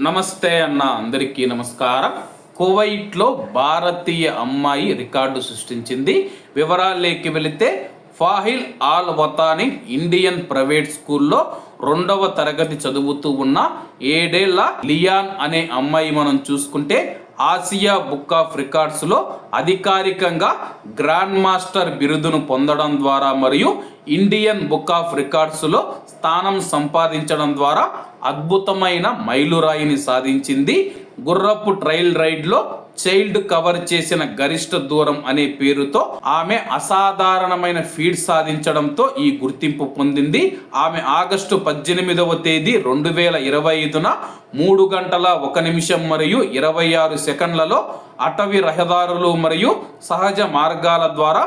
నమస్తే అన్న అందరికీ నమస్కారం. కువైట్లో భారతీయ అమ్మాయి రికార్డు సృష్టించింది. వివరాల్లోకి వెళితే Fahil Al Watani Indian private స్కూల్లో రెండవ తరగతి చదువుతూ ఉన్న ఏడేళ్ళ లియాన్ అనే అమ్మాయి మనం చూసుకుంటే ఆసియా బుక్ ఆఫ్ రికార్డ్స్లో అధికారికంగా గ్రాండ్ మాస్టర్ బిరుదును పొందడం ద్వారా మరియు ఇండియన్ బుక్ ఆఫ్ రికార్డ్స్లో స్థానం సంపాదించడం ద్వారా అద్భుతమైన మైలురాయిని సాధించింది. గుర్రపు ట్రైల్ రైడ్లో చైల్డ్ కవర్ చేసిన గరిష్ట దూరం అనే పేరుతో ఆమె అసాధారణమైన ఫీడ్ సాధించడంతో ఈ గుర్తింపు పొందింది. ఆమె ఆగస్టు పద్దెనిమిదవ తేదీ రెండు వేల ఇరవై ఐదున మూడు గంటల ఒక నిమిషం మరియు ఇరవై ఆరు సెకండ్లలో అటవీ రహదారులు మరియు సహజ మార్గాల ద్వారా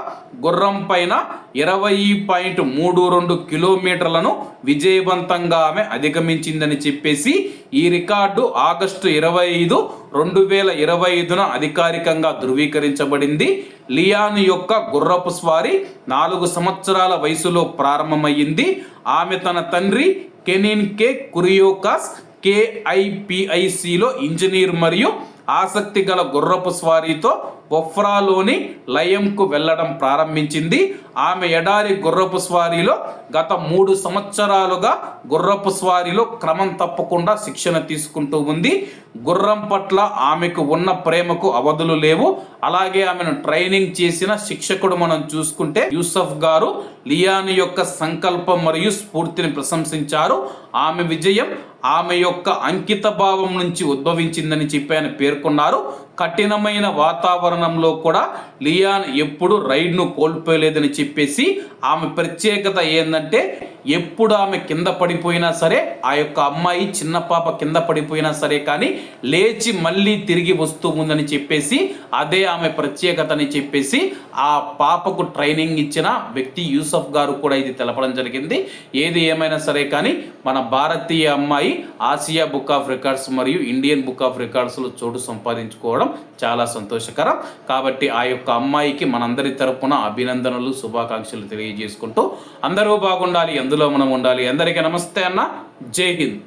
గుర్రం పైన ఇరవై పాయింట్ మూడు రెండు కిలోమీటర్లను విజయవంతంగా ఆమె అధిగమించిందని చెప్పేసి ఈ రికార్డు ఆగస్టు ఇరవై ఐదు రెండు వేల ఇరవై ఐదున అధికారికంగా ధృవీకరించబడింది. లియాన్ యొక్క గుర్రపు స్వారీ నాలుగు సంవత్సరాల వయసులో ప్రారంభమయ్యింది. ఆమె తన తండ్రి కెనిన్ కే కురియోకాస్ కేఐపిఐసిలో ఇంజనీర్ మరియు ఆసక్తి గల గుర్రపు స్వారీతో ఒఫ్రాలోని లయంకు వెళ్ళడం ప్రారంభించింది. ఆమె ఎడారి గుర్రపు స్వారీలో గత మూడు సంవత్సరాలుగా గుర్రపు స్వారీలో క్రమం తప్పకుండా శిక్షణ తీసుకుంటూ ఉంది. గుర్రం పట్ల ఆమెకు ఉన్న ప్రేమకు అవధులు లేవు. అలాగే ఆమెను ట్రైనింగ్ చేసిన శిక్షకుడు మనం చూసుకుంటే యూసఫ్ గారు లియాని యొక్క సంకల్పం మరియు స్ఫూర్తిని ప్రశంసించారు. ఆమె విజయం ఆమె యొక్క అంకిత భావం నుంచి ఉద్భవించిందని చెప్పి ఆయన పేర్కొన్నారు. కఠినమైన వాతావరణం వాతావరణంలో కూడా లియాన్ ఎప్పుడు రైడ్ను కోల్పోలేదని చెప్పేసి ఆమె ప్రత్యేకత ఏంటంటే ఎప్పుడు ఆమె కింద పడిపోయినా సరే ఆ యొక్క అమ్మాయి చిన్న పాప కింద పడిపోయినా సరే కానీ లేచి మళ్ళీ తిరిగి వస్తూ ఉందని చెప్పేసి అదే ఆమె ప్రత్యేకత అని చెప్పేసి ఆ పాపకు ట్రైనింగ్ ఇచ్చిన వ్యక్తి యూసఫ్ గారు కూడా ఇది తెలపడం జరిగింది. ఏది ఏమైనా సరే కానీ మన భారతీయ అమ్మాయి ఆసియా బుక్ ఆఫ్ రికార్డ్స్ మరియు ఇండియన్ బుక్ ఆఫ్ రికార్డ్స్లో చోటు సంపాదించుకోవడం చాలా సంతోషకరం. కాబట్టి ఆ యొక్క అమ్మాయికి మనందరి తరపున అభినందనలు శుభాకాంక్షలు తెలియజేసుకుంటూ అందరూ బాగుండాలి ఎందులో మనం ఉండాలి. అందరికీ నమస్తే అన్న. జై హింద్.